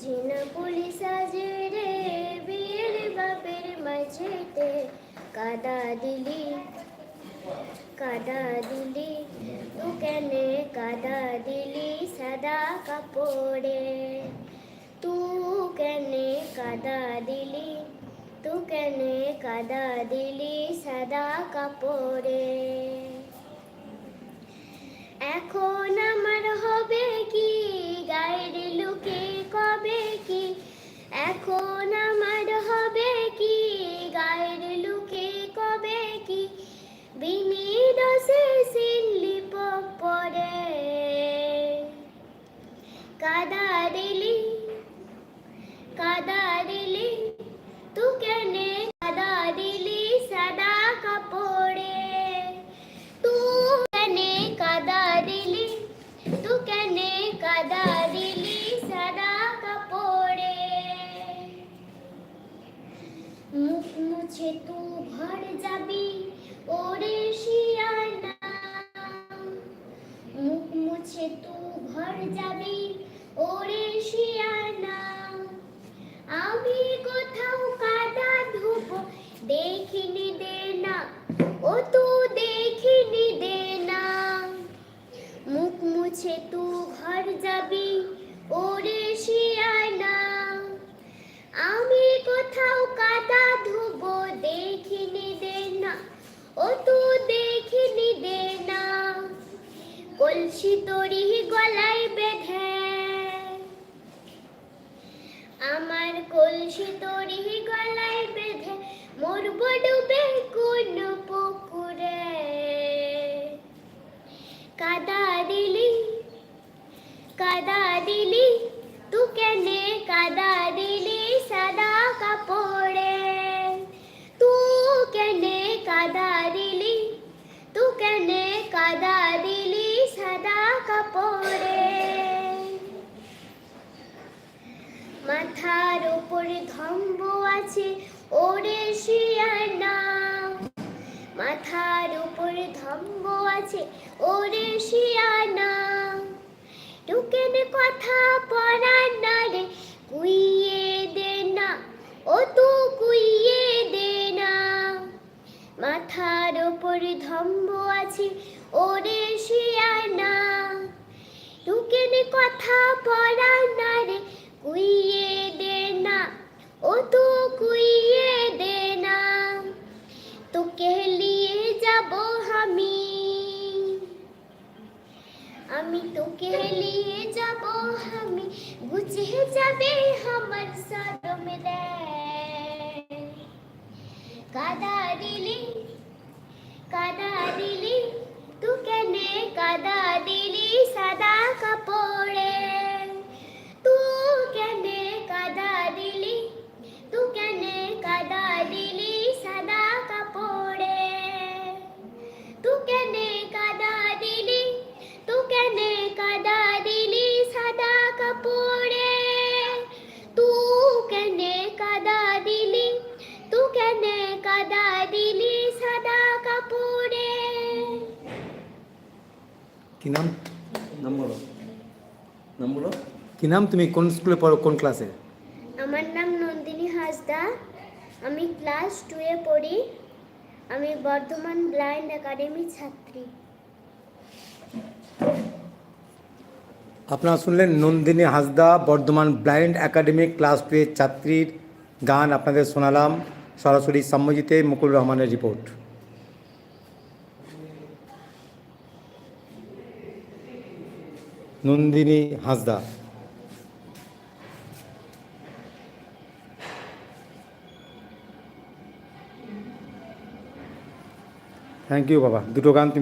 ঝিনা police আজে রে বিয়ের বাপের মাঝেতে কাদা দিলি কাদা দিলি তু কেনে কাদা দিলি সাদা কাপড়ে তু কেনে কাদা দিলি তু কেনে কাদা দিলি সাদা কাপড়ে এখন আমার হবে কি এখন আমার হবে কি? গায়ের লুকে কবে কি? বিনি মুছে তু ঘর যাবি ওরে শিয়ানা মুখ মুছে তু ঘর যাবি ওরে শিয়ানা আমি কোথাও কাদা ধুব, দেখিনি দে না, ও তু দেখিনি দে না। মুখ মুছে তু ঘর যাবি ওরে শিয়ানা আমি কোথাও কাদা ধুব দেখিনি দে না ও তু দেখিনি দে না কলসি তরি গলায় বেঁধে, আমার কলসি তরি গলায় বেঁধে, মরব ডুবে কোন পুকুরে। কাদা দিলি কাদা দিলি মাথার উপরে ধম্ব আছে, ওরে শিয়ানা। মাথার উপরে ধম্ব আছে, ওরে শিয়ানা। টুকেন কথা পড়ার না রে কুইয়ে দে না, ও তু কুইয়ে দে না। মাথার উপরে ধম্ব আছে, ওরে শিয়ানা। টুকেন কথা আমি। আমি তোকে নিয়ে যাব, আমি বুঝে যাবে আমার সরম রে কাদা দিলি কাদা দিলি কি নাম? নাম বলো নাম বলো কি নাম তুমি? কোন স্কুলে পড়ো? কোন ক্লাসে আমার নাম নন্দিনী হাসদা আমি ক্লাস টুয়ে পড়ি। আমি বর্ধমান ব্লাইন্ড একাডেমির ছাত্রী। আপনারা শুনলেন Nandini Hasda Bardhaman blind academy class two এর ছাত্রীর গান আপনাদের শোনালাম। সরাসরি সম্মজিতে মুকুল রহমানের report Nandini Hansda. Thank you বাবা। দুটো গান তুমি